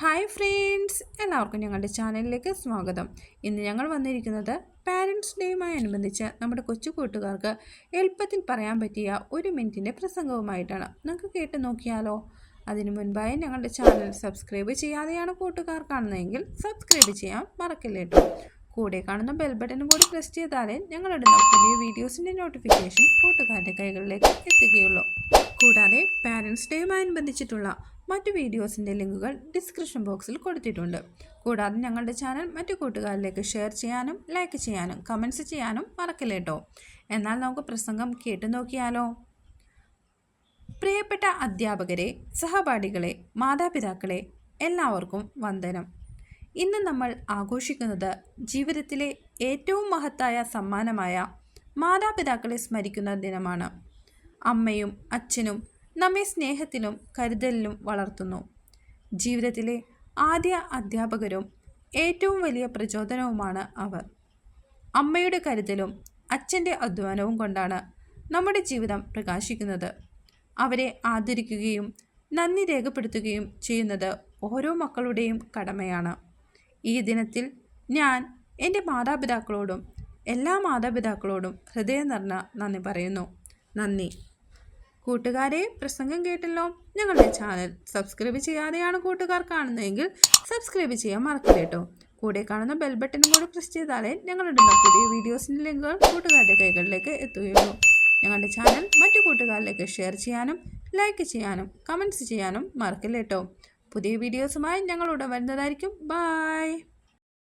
Hi friends എല്ലാവർക്കും ഞങ്ങളുടെ ചാനലിലേക്ക് സ്വാഗതം. ഇന്ന് ഞങ്ങൾ വന്നിരിക്കുന്നത് പാരൻസ് ഡേയുമായി അനുബന്ധിച്ച് നമ്മുടെ കൊച്ചു കൂട്ടുകാർക്ക് എളുപ്പത്തിൽ പറയാൻ പറ്റിയ ഒരു മിനിറ്റിന്റെ പ്രസംഗവുമായിട്ടാണ്. നിങ്ങൾക്ക് കേട്ട് നോക്കിയാലോ? അതിനു മുൻപായി ഞങ്ങളുടെ ചാനൽ സബ്സ്ക്രൈബ് ചെയ്യാതെയാണ് കൂട്ടുകാർ കാണുന്നതെങ്കിൽ സബ്സ്ക്രൈബ് ചെയ്യാൻ മറക്കില്ലേട്ടോ കൂടെ കാണുന്ന ബെൽ ബട്ടനും കൂടി പ്രസ് ചെയ്താലേ ഞങ്ങളുടെ പുതിയ വീഡിയോസിന്റെ നോട്ടിഫിക്കേഷൻ കൂട്ടുകാരുടെ കൈകളിലേക്ക് എത്തുകയുള്ളൂ. കൂടാതെ പാരൻസ് ഡേയുമായി മറ്റു വീഡിയോസിന്റെ ലിങ്കുകൾ ഡിസ്ക്രിപ്ഷൻ ബോക്സിൽ കൊടുത്തിട്ടുണ്ട്. കൂടാതെ ഞങ്ങളുടെ ചാനൽ മറ്റു കൂട്ടുകാരിലേക്ക് ഷെയർ ചെയ്യാനും ലൈക്ക് ചെയ്യാനും കമൻസ് ചെയ്യാനും മറക്കില്ലേട്ടോ എന്നാൽ നമുക്ക് പ്രസംഗം കേട്ടു നോക്കിയാലോ? പ്രിയപ്പെട്ട അധ്യാപകരെ സഹപാഠികളെ മാതാപിതാക്കളെ എല്ലാവർക്കും വന്ദനം. ഇന്ന് നമ്മൾ ആഘോഷിക്കുന്നത് ജീവിതത്തിലെ ഏറ്റവും മഹത്തായ സമ്മാനമായ മാതാപിതാക്കളെ സ്മരിക്കുന്ന ദിനമാണ്. അമ്മയും അച്ഛനും നമ്മെ സ്നേഹത്തിലും കരുതലിലും വളർത്തുന്നു. ജീവിതത്തിലെ ആദ്യ അധ്യാപകരും ഏറ്റവും വലിയ പ്രചോദനവുമാണ് അവർ. അമ്മയുടെ കരുതലും അച്ഛന്റെ അധ്വാനവും കൊണ്ടാണ് നമ്മുടെ ജീവിതം പ്രകാശിക്കുന്നത്. അവരെ ആദരിക്കുകയും നന്ദി രേഖപ്പെടുത്തുകയും ചെയ്യുന്നത് ഓരോ മക്കളുടെയും കടമയാണ്. ഈ ദിനത്തിൽ ഞാൻ എന്റെ മാതാപിതാക്കളോടും എല്ലാ മാതാപിതാക്കളോടും ഹൃദയം നിറഞ്ഞ നന്ദി പറയുന്നു. നന്ദി. കൂട്ടുകാരെ പ്രസംഗം കേട്ടല്ലോ? ഞങ്ങളുടെ ചാനൽ സബ്സ്ക്രൈബ് ചെയ്യാതെയാണ് കൂട്ടുകാർ കാണുന്നതെങ്കിൽ സബ്സ്ക്രൈബ് ചെയ്യാൻ മറക്കില്ല കേട്ടോ കൂടെ കാണുന്ന ബെൽ ബട്ടനും കൂടി പ്രസ് ചെയ്താലേ ഞങ്ങളിടുന്ന പുതിയ വീഡിയോസിന്റെ ലിങ്കുകൾ കൂട്ടുകാരുടെ കൈകളിലേക്ക് എത്തുകയുള്ളൂ. ഞങ്ങളുടെ ചാനൽ മറ്റു കൂട്ടുകാരിലേക്ക് ഷെയർ ചെയ്യാനും ലൈക്ക് ചെയ്യാനും കമന്റ്സ് ചെയ്യാനും മറക്കില്ല കേട്ടോ പുതിയ വീഡിയോസുമായി ഞങ്ങൾ ഉടൻ വരുന്നതായിരിക്കും. ബായ്